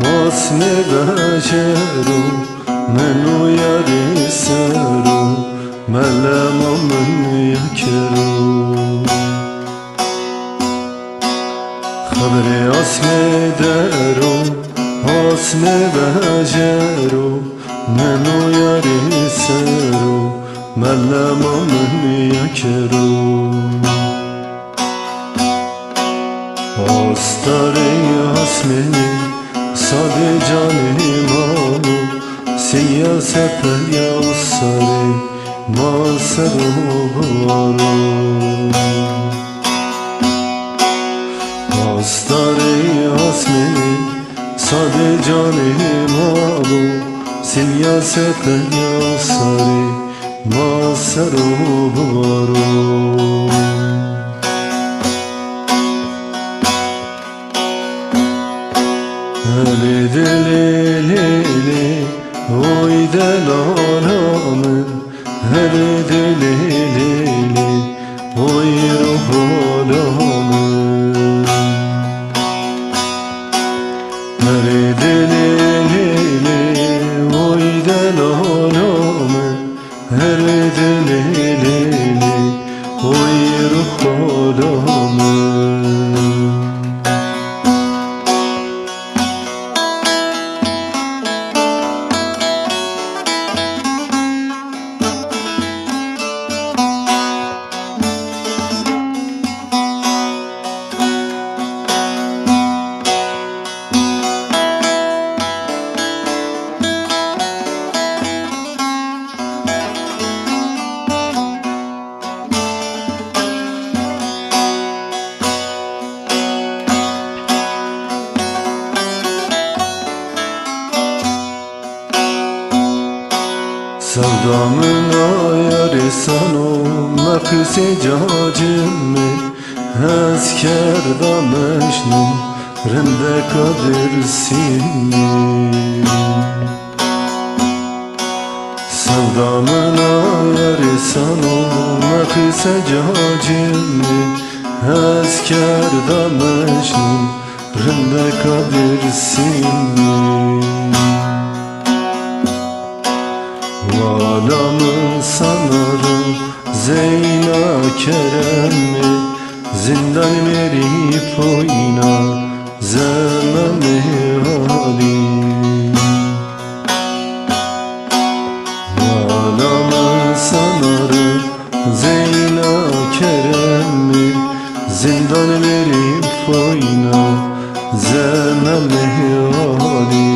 Basne beşeru Menu yari seru Melema men yekeru Haberi asne deru Asne beşeru Menu yari seru Melema men yekeru Siyasete yasare Maseru baru Astare yasmini Sade canim alu Siyasete yasare Maseru baru Ali dili lili Oy delalamın Ali dili lili Oy ruhalamın Ali dili lili Oy delalamın Ali dili lili Oy ruhalamın Sevdamın ayarı sanu Mekisi cacimi Esker da meşnun Rende kadir sini Sevdamın ayarı sanu Mekisi cacimi Esker da meşnun Rende kadir sini Valamı sanırım Zeyna Kerem'i Zindan verip oyna Zememi Ali Valamı sanırım Zeyna Kerem'i Zindan verip oyna Zememi Ali